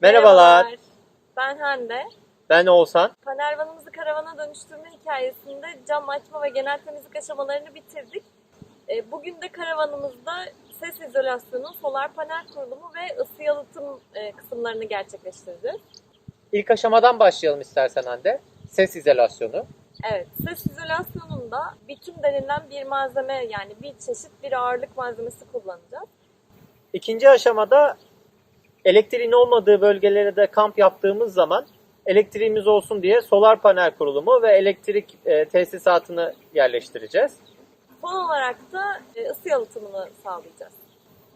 Merhabalar, Ben Hande. ben Oğuzhan. Panervanımızı karavana dönüştürme hikayesinde cam açma ve genel temizlik aşamalarını bitirdik. E, Bugün de karavanımızda ses izolasyonu, solar panel kurulumu ve ısı yalıtım e, kısımlarını gerçekleştireceğiz. İlk aşamadan başlayalım istersen Hande. Ses izolasyonu. Evet, ses izolasyonunda bitüm denilen bir malzeme yani bir çeşit bir ağırlık malzemesi kullanacağız. İkinci aşamada elektriğin olmadığı bölgelere de kamp yaptığımız zaman elektriğimiz olsun diye solar panel kurulumu ve elektrik e, tesisatını yerleştireceğiz. Son olarak da e, ısı yalıtımını sağlayacağız.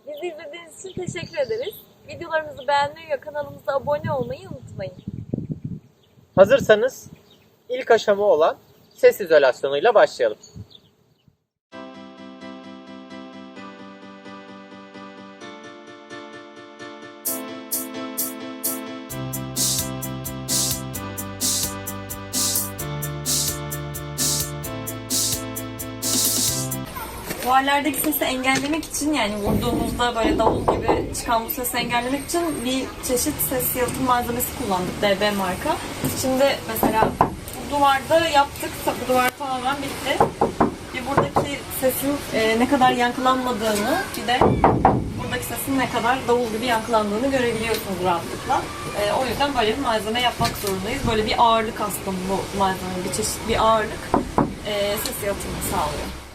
Bizi izlediğiniz için teşekkür ederiz. Videolarımızı beğenmeyi ve kanalımıza abone olmayı unutmayın. Hazırsanız ilk aşama olan ses izolasyonuyla başlayalım. Duvarlardaki sesi engellemek için yani vurduğumuzda böyle davul gibi çıkan bu sesi engellemek için bir çeşit ses yalıtım malzemesi kullandık DB marka. Şimdi mesela bu duvarda yaptık. Bu duvar tamamen bitti. Bir buradaki sesin e, ne kadar yankılanmadığını bir de buradaki sesin ne kadar davul gibi yankılandığını görebiliyorsunuz rahatlıkla. E, o yüzden böyle bir malzeme yapmak zorundayız. Böyle bir ağırlık aslında bu malzeme. Bir çeşit bir ağırlık e, ses yalıtımını sağlıyor.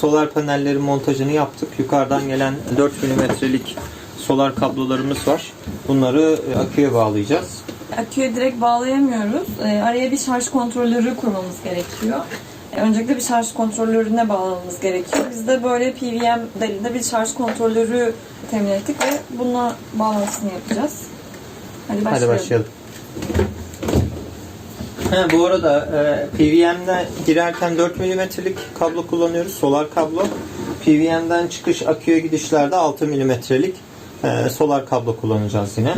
Solar panellerin montajını yaptık. Yukarıdan gelen 4 milimetrelik solar kablolarımız var. Bunları e, aküye bağlayacağız. Aküye direkt bağlayamıyoruz. Ee, araya bir şarj kontrolörü kurmamız gerekiyor. Ee, öncelikle bir şarj kontrolörüne bağlamamız gerekiyor. Biz de böyle PWM delinde bir şarj kontrolörü temin ettik ve bununla bağlantısını yapacağız. Hadi başlayalım. Hadi başlayalım. Ha, bu arada e, PWM'den girerken 4 milimetrelik kablo kullanıyoruz. Solar kablo. PWM'den çıkış aküye gidişlerde 6 milimetrelik e, solar kablo kullanacağız yine.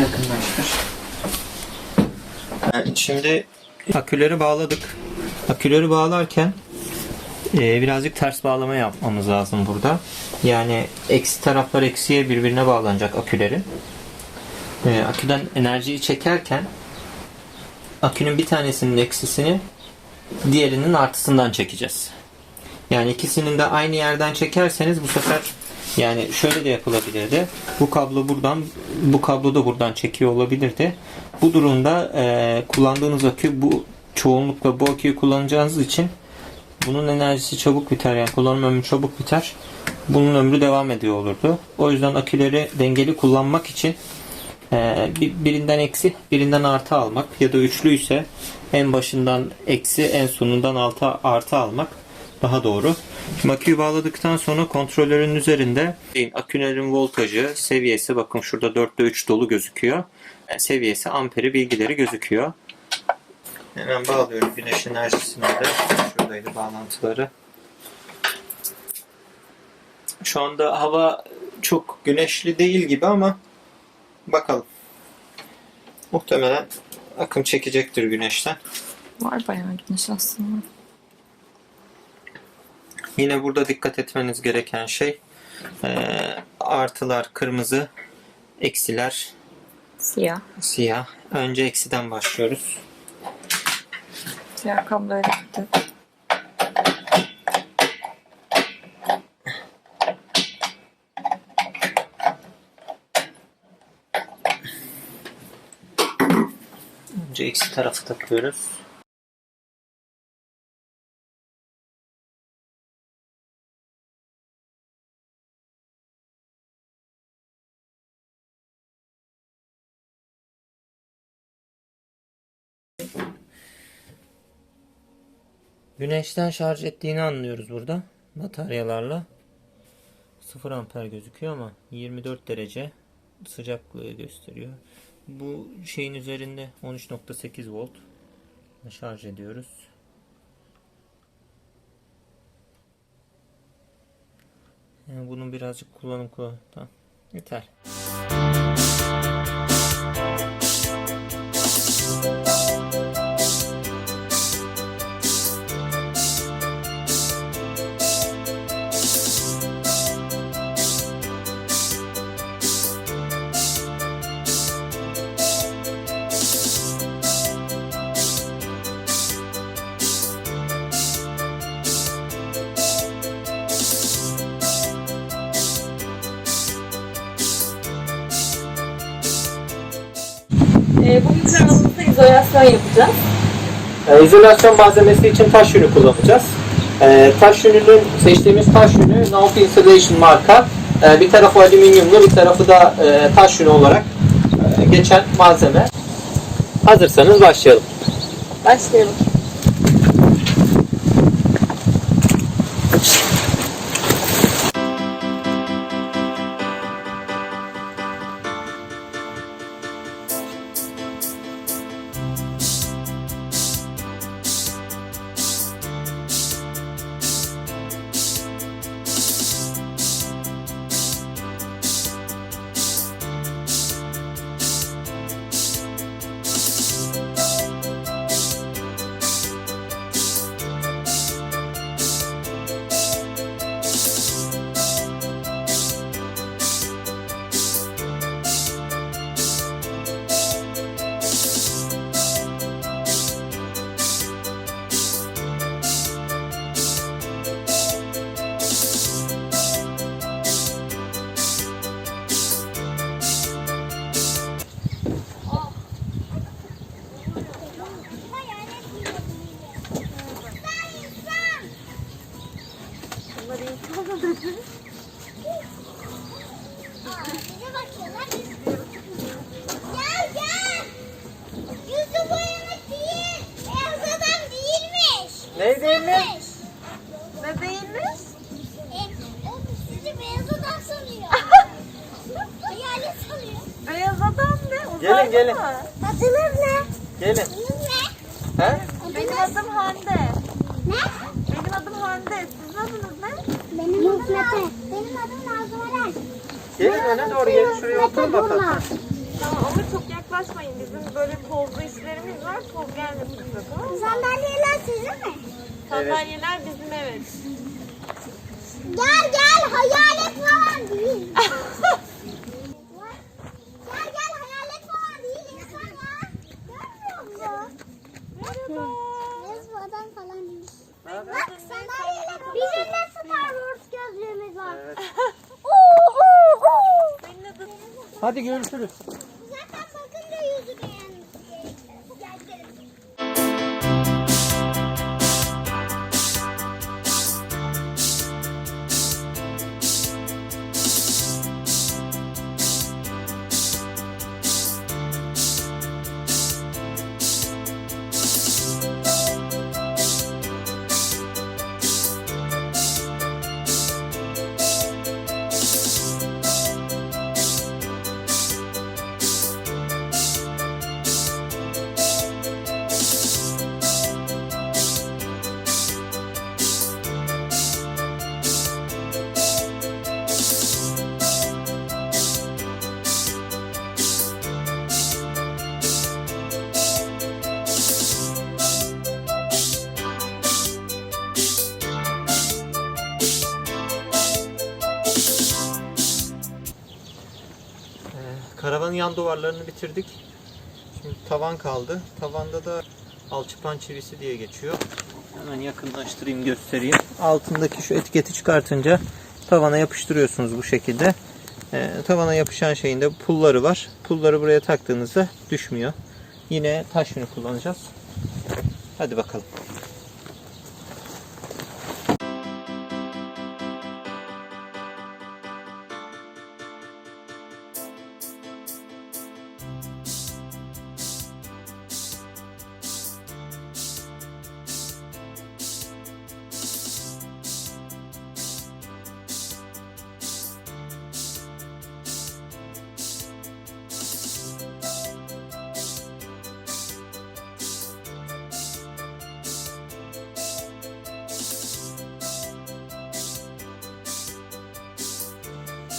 Yakınlaştır. Evet, şimdi aküleri bağladık. Aküleri bağlarken e, birazcık ters bağlama yapmamız lazım burada. Yani eksi taraflar eksiye birbirine bağlanacak akülerin. E, aküden enerjiyi çekerken akünün bir tanesinin eksisini diğerinin artısından çekeceğiz. Yani ikisinin de aynı yerden çekerseniz bu sefer yani şöyle de yapılabilirdi. Bu kablo buradan, bu kablo da buradan çekiyor olabilirdi. Bu durumda e, kullandığınız akü bu çoğunlukla bu aküyü kullanacağınız için bunun enerjisi çabuk biter. Yani kullanım ömrü çabuk biter. Bunun ömrü devam ediyor olurdu. O yüzden aküleri dengeli kullanmak için e, bir- birinden eksi, birinden artı almak ya da üçlüyse en başından eksi, en sonundan altı artı almak daha doğru. Şimdi aküyü bağladıktan sonra kontrolörün üzerinde akülerin voltajı, seviyesi bakın şurada 4'te 3 dolu gözüküyor. E, Seviyesi, amperi bilgileri gözüküyor. Hemen bağlıyorum güneş enerjisini de. Şuradaydı bağlantıları. Şu anda hava çok güneşli değil gibi ama bakalım. Muhtemelen akım çekecektir güneşten. Var bayağı güneş aslında. Yine burada dikkat etmeniz gereken şey eee, artılar kırmızı, eksiler Siyah. siyah. Önce eksiden başlıyoruz. Siyah kablo gitti. Önce eksi tarafı takıyoruz. Güneşten şarj ettiğini anlıyoruz burada bataryalarla. 0 amper gözüküyor ama 24 derece sıcaklığı gösteriyor. Bu şeyin üzerinde 13.8 volt şarj ediyoruz. Yani bunun birazcık kullanım kullanım. Tamam. Yeter. Ee, bu mikrofonumuzda izolasyon yapacağız. Ee, izolasyon malzemesi için taş yünü kullanacağız. Ee, taş yününün seçtiğimiz taş yünü Nauf Insulation marka. Ee, bir tarafı alüminyumlu, bir tarafı da e, taş yünü olarak e, geçen malzeme. Hazırsanız başlayalım. Başlayalım. Ne değilmiş? E, o sizi beyaz adam sanıyor. Hayalet sanıyor. Beyaz adam ne? Gelin, gelin. mı? Adınız ne? Gelin. Adınız ne? He? Benim adım Hande. Ne? Benim adım Hande. Sizin adınız ne? Benim adım Naz. Benim adım Nazlı Eren. Gelin öne doğru gelin şuraya oturun bakalım. Tamam ama çok yaklaşmayın. Bizim böyle tozlu işlerimiz var. Toz gelmesin size tamam mı? Sandalyeler? Sandalyeler bizim evet. Gel gel hayalet falan değil. gel gel hayalet falan değil insan ya. Görmüyor musun? Merhaba. Beyaz adam falan Bak sandalyeyle Bizim de Star Wars gözlüğümüz var. Evet. Oo, oo, oo. Hadi görüşürüz. Yan duvarlarını bitirdik. Şimdi tavan kaldı. Tavanda da alçıpan çivisi diye geçiyor. Hemen yakınlaştırayım göstereyim. Altındaki şu etiketi çıkartınca tavana yapıştırıyorsunuz bu şekilde. Ee, tavana yapışan şeyin de pulları var. Pulları buraya taktığınızda düşmüyor. Yine taş yünü kullanacağız. Hadi bakalım.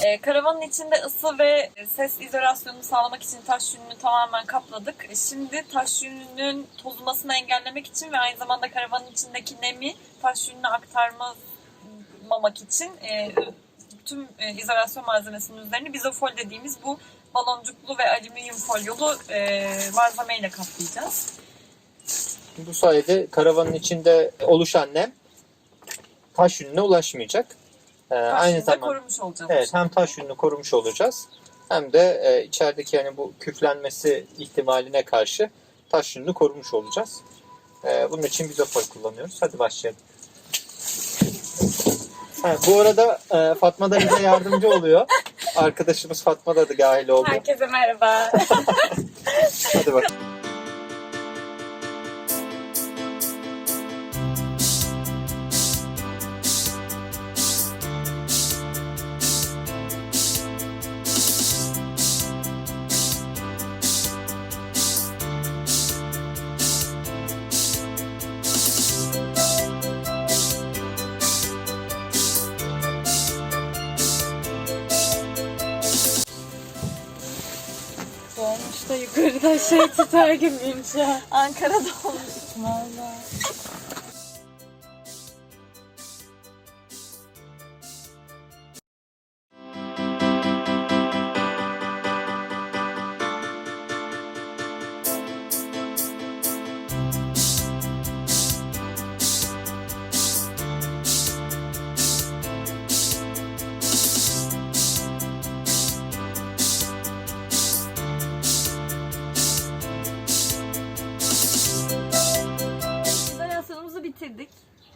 Ee, karavanın içinde ısı ve ses izolasyonunu sağlamak için taş yününü tamamen kapladık. Şimdi taş yününün tozulmasını engellemek için ve aynı zamanda karavanın içindeki nemi taş yününe aktarmamak için e, tüm e, izolasyon malzemesinin üzerine bizofol dediğimiz bu baloncuklu ve alüminyum folyolu e, malzemeyle kaplayacağız. Bu sayede karavanın içinde oluşan nem taş yününe ulaşmayacak. Taş aynı zamanda korumuş olacağız. evet hem taş yününü korumuş olacağız hem de e, içerideki yani bu küflenmesi ihtimaline karşı taş yününü korumuş olacağız. Ee, bunun için bizofol kullanıyoruz. Hadi başlayalım. Ha, bu arada e, Fatma da bize yardımcı oluyor. Arkadaşımız Fatma da dahil oldu. Herkese merhaba. Hadi bakalım. Yukarıda şey tutar gibiyim şu an. Ankara'da olmuş. Valla.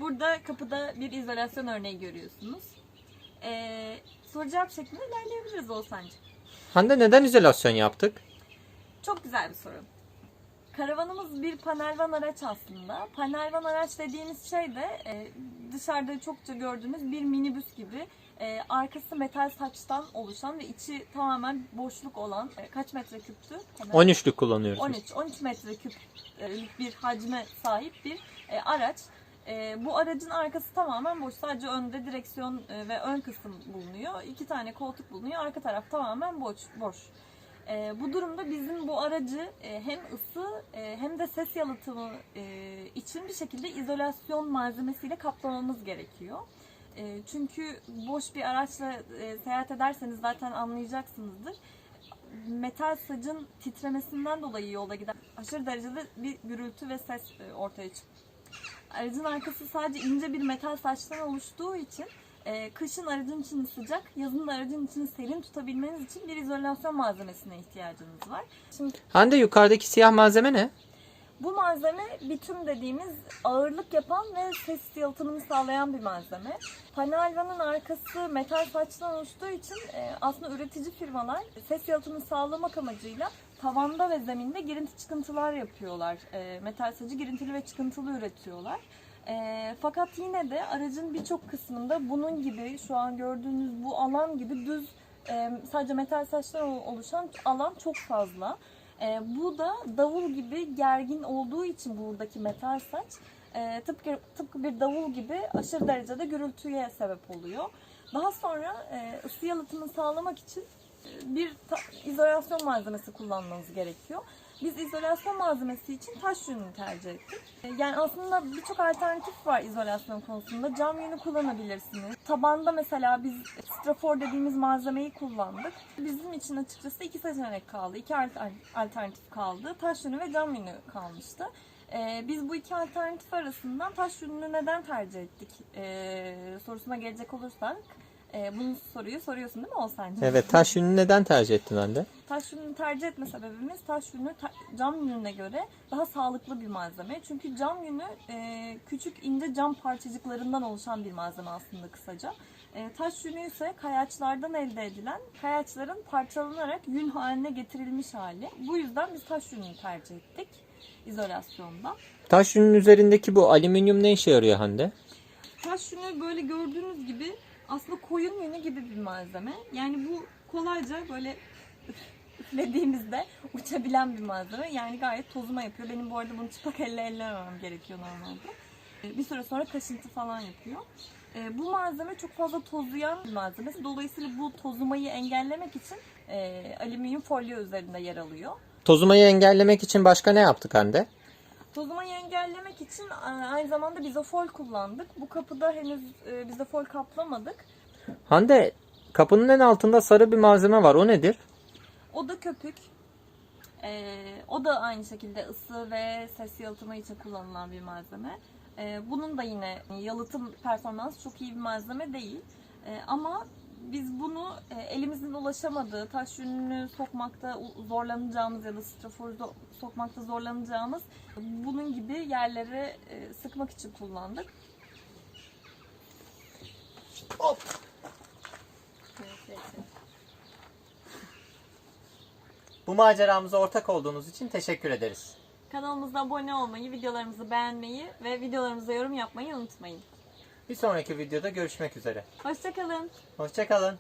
Burada kapıda bir izolasyon örneği görüyorsunuz. Ee, soru cevap şeklinde ilerleyebiliriz Oğuzhan'cığım. Hande neden izolasyon yaptık? Çok güzel bir soru. Karavanımız bir panelvan araç aslında. Panelvan araç dediğimiz şey de e, dışarıda çokça gördüğünüz bir minibüs gibi e, arkası metal saçtan oluşan ve içi tamamen boşluk olan e, kaç metreküptü? Panel- 13'lük kullanıyoruz. 13 13 metreküp e, bir hacme sahip bir e, araç. E, bu aracın arkası tamamen boş. Sadece önde direksiyon e, ve ön kısım bulunuyor. İki tane koltuk bulunuyor. Arka taraf tamamen boş. boş. E, bu durumda bizim bu aracı e, hem ısı e, hem de ses yalıtımı e, için bir şekilde izolasyon malzemesiyle kaplamamız gerekiyor. E, çünkü boş bir araçla e, seyahat ederseniz zaten anlayacaksınızdır metal sacın titremesinden dolayı yola giden aşırı derecede bir gürültü ve ses e, ortaya çık aracın arkası sadece ince bir metal saçtan oluştuğu için e, kışın aracın içini sıcak, yazın da aracın içini serin tutabilmeniz için bir izolasyon malzemesine ihtiyacınız var. Şimdi Hande yukarıdaki siyah malzeme ne? bu malzeme bitüm dediğimiz ağırlık yapan ve ses yalıtımını sağlayan bir malzeme. Panelvanın arkası metal saçtan oluştuğu için e, aslında üretici firmalar ses yalıtımını sağlamak amacıyla tavanda ve zeminde girinti çıkıntılar yapıyorlar. E, metal sacı girintili ve çıkıntılı üretiyorlar. E, fakat yine de aracın birçok kısmında bunun gibi şu an gördüğünüz bu alan gibi düz e, sadece metal saçtan oluşan alan çok fazla. E, bu da davul gibi gergin olduğu için buradaki metal saç e, tıpkı, tıpkı bir davul gibi aşırı derecede gürültüye sebep oluyor. Daha sonra e, ısı yalıtımını sağlamak için bir izolasyon malzemesi kullanmanız gerekiyor. Biz izolasyon malzemesi için taş yününü tercih ettik. E, Yani aslında birçok alternatif var izolasyon konusunda. Cam yünü kullanabilirsiniz. Tabanda mesela biz strafor dediğimiz malzemeyi kullandık. Bizim için açıkçası iki seçenek kaldı. iki alter- alternatif kaldı. Taş yünü ve cam yünü kalmıştı. Ee, biz bu iki alternatif arasından taş yününü neden tercih ettik ee, sorusuna gelecek olursak e, bunu soruyu soruyorsun değil mi Olsancığım? Evet taş yünü neden tercih ettin Hande? Taş yününü tercih etme sebebimiz taş yünü ta- cam yününe göre daha sağlıklı bir malzeme. Çünkü cam yünü e, küçük ince cam parçacıklarından oluşan bir malzeme aslında kısaca. E, taş yünü ise kayaçlardan elde edilen kayaçların parçalanarak yün haline getirilmiş hali. Bu yüzden biz taş yününü tercih ettik izolasyonda. Taş yünün üzerindeki bu alüminyum ne işe yarıyor Hande? Taş yünü böyle gördüğünüz gibi aslında koyun yünü gibi bir malzeme. Yani bu kolayca böyle üf- üflediğimizde uçabilen bir malzeme. Yani gayet tozuma yapıyor. Benim bu arada bunu çıplak elle ellememem gerekiyor normalde. Ee, Bir süre sonra kaşıntı falan yapıyor. Ee, Bu malzeme çok fazla tozlayan bir malzeme. Dolayısıyla bu tozumayı engellemek için e, alüminyum folyo üzerinde yer alıyor. Tozumayı engellemek için başka ne yaptık Hande? Tozumayı engellemek için e, aynı zamanda bizofol kullandık. Bu kapıda henüz e, bizofol kaplamadık. Hande kapının en altında sarı bir malzeme var o nedir? O da köpük. Ee, o da aynı şekilde ısı ve ses yalıtımı için kullanılan bir malzeme. Ee, bunun da yine yalıtım performansı çok iyi bir malzeme değil. Ee, ama biz bunu e, elimizin ulaşamadığı, taş yününü sokmakta zorlanacağımız ya da straforu sokmakta zorlanacağımız bunun gibi yerlere e, sıkmak için kullandık. Hop. Evet, evet, evet. Bu maceramıza ortak olduğunuz için teşekkür ederiz. Kanalımıza abone olmayı, videolarımızı beğenmeyi ve videolarımıza yorum yapmayı unutmayın. Bir sonraki videoda görüşmek üzere. Hoşçakalın. Hoşçakalın.